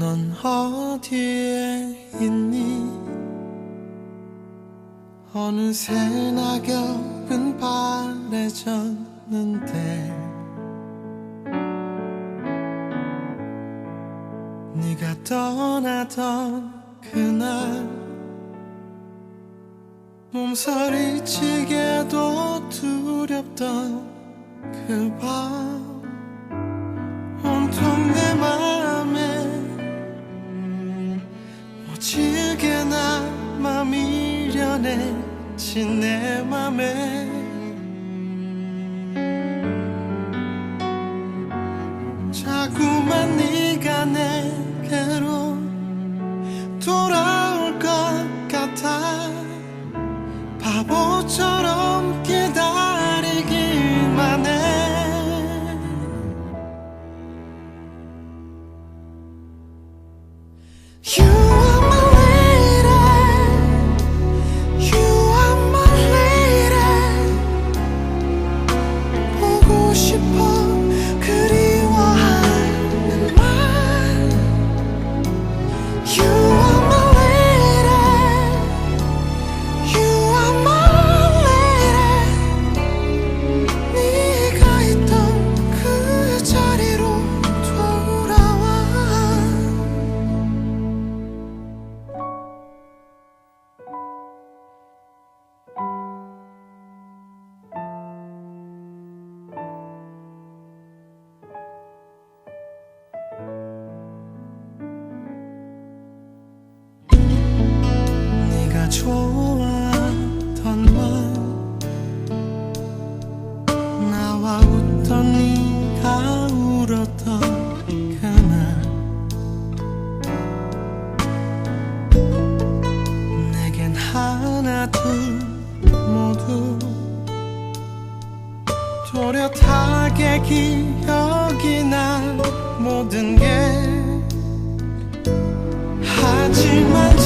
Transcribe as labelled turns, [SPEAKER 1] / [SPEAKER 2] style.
[SPEAKER 1] 넌 어디에 있니? 어느새 낙엽은 바래졌는데 네가 떠나던 그날 몸서리치게도 두렵던 그 밤 온통 내 맘에 오지게 남아 미련해진 내 맘에 아픔 모두 또렷하게 기억이 나 모든 게 하지만